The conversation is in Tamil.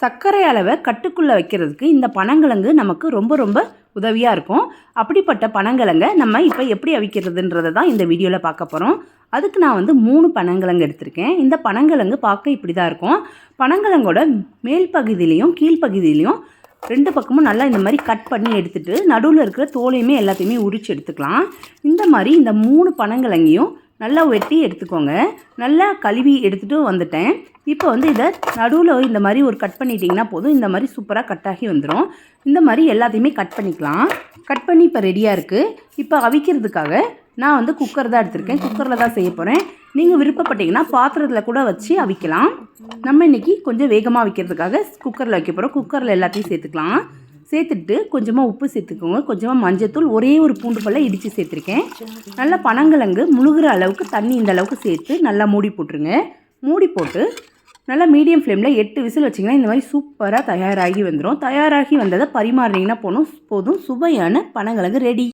சர்க்கரை அளவை கட்டுக்குள்ளே வைக்கிறதுக்கு இந்த பனங்கிழங்கு நமக்கு ரொம்ப ரொம்ப உதவியாக இருக்கும். அப்படிப்பட்ட பனங்கிழங்கை நம்ம இப்போ எப்படி அவிக்கிறதுன்றதை தான் இந்த வீடியோவில் பார்க்க போகிறோம் அதுக்கு நான் வந்து மூணு பனங்கிழங்கு எடுத்திருக்கேன். இந்த பனங்கிழங்கு பார்க்க இப்படி தான் இருக்கும். பனங்கிழங்கோட மேல் பகுதியிலையும் கீழ்ப்பகுதியிலையும் ரெண்டு பக்கமும் நல்லா இந்த மாதிரி கட் பண்ணி எடுத்துகிட்டு நடுவில் இருக்கிற தோலையுமே எல்லாத்தையுமே உரிச்சு எடுத்துக்கலாம். இந்த மாதிரி இந்த மூணு பனங்கிழங்கையும் நல்லா வெட்டி எடுத்துக்கோங்க. நல்லா கழுவி எடுத்துகிட்டு வந்துட்டேன். இப்போ வந்து இதை நடுவில் இந்த மாதிரி ஒரு கட் பண்ணிட்டீங்கன்னா போதும். இந்த மாதிரி சூப்பராக கட் ஆகி வந்துடும் இந்த மாதிரி எல்லாத்தையுமே கட் பண்ணிக்கலாம். கட் பண்ணி இப்போ ரெடியாக இருக்குது இப்போ அவிக்கிறதுக்காக நான் வந்து குக்கர் தான் எடுத்திருக்கேன். குக்கரில் தான் செய்ய போகிறேன் நீங்கள் விருப்பப்பட்டீங்கன்னா பாத்திரத்தில் கூட வச்சு அவிக்கலாம். நம்ம இன்றைக்கி கொஞ்சம் வேகமாக அவிக்கிறதுக்காக குக்கரில் வைக்க போகிறோம் குக்கரில் எல்லாத்தையும் சேர்த்துக்கலாம். சேர்த்துட்டு கொஞ்சமாக உப்பு சேர்த்துக்கோங்க. கொஞ்சமாக மஞ்சத்தூள் ஒரே ஒரு பூண்டு பல்ல இடித்து சேர்த்துருக்கேன். நல்லா பனங்கிழங்கு முழுகிற அளவுக்கு தண்ணி இந்த அளவுக்கு சேர்த்து நல்லா மூடி போட்டுருங்க. மூடி போட்டு நல்லா மீடியம் ஃப்ளேமில் எட்டு விசில் வச்சிங்கன்னா இந்த மாதிரி சூப்பராக தயாராகி வந்துடும் தயாராகி வந்ததை பரிமாறினீங்கன்னா போதும் போதும். சுவையான பனங்கிழங்கு ரெடி